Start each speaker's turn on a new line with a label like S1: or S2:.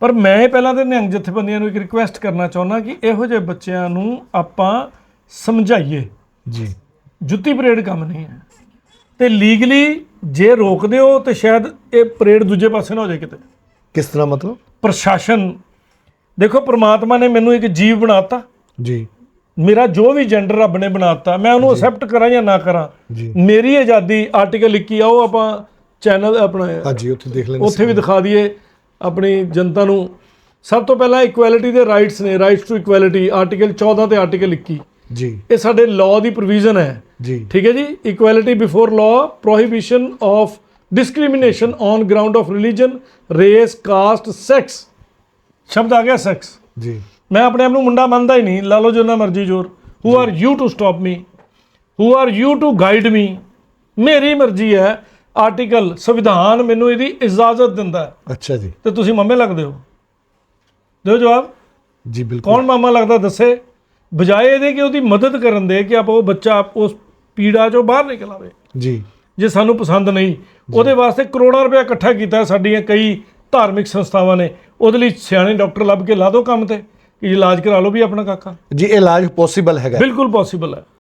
S1: ਪਰ ਮੈਂ ਪਹਿਲਾਂ ਤੇ ਨਿਹੰਗ ਜਥੇਬੰਦੀਆਂ ਨੂੰ ਇੱਕ ਰਿਕੁਐਸਟ ਕਰਨਾ ਚਾਹੁੰਦਾ ਕਿ ਇਹੋ ਜਿਹੇ ਬੱਚਿਆਂ ਨੂੰ ਆਪਾਂ ਸਮਝਾਈਏ।
S2: ਜੀ।
S1: ਜੁੱਤੀ ਪਰੇਡ ਕੰਮ ਨਹੀਂ ਹੈ। ਤੇ ਲੀਗਲੀ ਜੇ ਰੋਕਦੇ ਹੋ ਤੇ ਸ਼ਾਇਦ ਇਹ ਪਰੇਡ ਦੂਜੇ ਪਾਸੇ ਨਾ ਹੋ ਜਾਏ ਕਿਤੇ।
S2: ਕਿਸ ਤਰ੍ਹਾਂ ਮਤਲਬ?
S1: ਪ੍ਰਸ਼ਾਸਨ। ਦੇਖੋ ਪ੍ਰਮਾਤਮਾ ਨੇ ਮੈਨੂੰ ਇੱਕ ਜੀਵ ਬਣਾਤਾ।
S2: ਜੀ।
S1: ਮੇਰਾ ਜੋ ਵੀ ਜੈਂਡਰ ਰੱਬ ਨੇ ਬਣਾਤਾ ਮੈਂ ਉਹਨੂੰ ਅਸੈਪਟ ਕਰਾਂ ਜਾਂ ਨਾ ਕਰਾਂ
S2: ਜੀ।
S1: ਮੇਰੀ ਆਜ਼ਾਦੀ ਆਰਟੀਕਲ 21 ਆ ਉਹ ਆਪਾਂ ਚੈਨਲ ਆਪਣਾ
S2: ਹਾਂਜੀ ਉੱਥੇ ਦੇਖ ਲੈਂਦੇ
S1: ਉੱਥੇ ਵੀ ਦਿਖਾ ਦਈਏ। ਆਪਣੀ ਜਨਤਾ ਨੂੰ ਸਭ ਤੋਂ ਪਹਿਲਾਂ ਇਕੁਐਲਿਟੀ ਦੇ ਰਾਈਟਸ ਨੇ ਰਾਈਟਸ ਟੂ ਇਕੁਐਲਿਟੀ ਆਰਟੀਕਲ 14 ਤੇ ਆਰਟੀਕਲ 21
S2: ਜੀ।
S1: ਇਹ ਸਾਡੇ ਲਾਅ ਦੀ ਪ੍ਰੋਵੀਜ਼ਨ ਹੈ।
S2: ਜੀ।
S1: ਠੀਕ ਹੈ ਜੀ? Equality before law prohibition of discrimination on ground of religion race caste sex ਸ਼ਬਦ ਆ ਗਿਆ ਸੈਕਸ
S2: ਜੀ।
S1: ਮੈਂ ਆਪਣੇ ਆਪ ਨੂੰ ਮੁੰਡਾ ਮੰਨਦਾ ਹੀ ਨਹੀਂ। ਲਾ ਲਓ ਜਿੰਨਾ ਮਰਜ਼ੀ ਜ਼ੋਰ। Who are you to stop me who are you to guide me ਮੇਰੀ ਮਰਜ਼ੀ ਹੈ। ਆਰਟੀਕਲ ਸੰਵਿਧਾਨ ਮੈਨੂੰ ਇਹਦੀ ਇਜਾਜ਼ਤ ਦਿੰਦਾ ਹੈ।
S2: ਅੱਛਾ ਜੀ।
S1: ਤੇ ਤੁਸੀਂ ਮੰਮੇ ਲੱਗਦੇ ਹੋ। ਦਿਓ ਜਵਾਬ।
S2: ਜੀ ਬਿਲਕੁਲ।
S1: ਕੌਣ ਮਾਮਾ ਲੱਗਦਾ ਦੱਸੇ? ਬਜਾਏ ਇਹਦੇ ਕਿ ਉਹਦੀ ਮਦਦ ਕਰਨ ਦੇ ਕਿ ਆਪਾਂ ਉਹ ਬੱਚਾ ਉਸ ਪੀੜਾ ਚੋਂ ਬਾਹਰ ਨਿਕਲ ਆਵੇ।
S2: ਜੀ।
S1: ਜੇ ਸਾਨੂੰ ਪਸੰਦ ਨਹੀਂ ਉਹਦੇ ਵਾਸਤੇ ਕਰੋੜਾਂ ਰੁਪਏ ਇਕੱਠਾ ਕੀਤਾ ਸਾਡੀਆਂ ਕਈ ਧਾਰਮਿਕ ਸੰਸਥਾਵਾਂ ਨੇ। ਉਹਦੇ ਲਈ ਸਿਆਣੇ ਡਾਕਟਰ ਲੱਭ ਕੇ ਲਾ ਦਿਓ ਕੰਮ ਤੇ ਕਿ ਇਲਾਜ ਕਰਾ ਲਓ ਵੀ ਆਪਣਾ ਕਾਕਾ।
S2: ਜੀ ਇਲਾਜ ਪੋਸੀਬਲ ਹੈਗਾ।
S1: ਬਿਲਕੁਲ ਪੋਸੀਬਲ ਹੈ।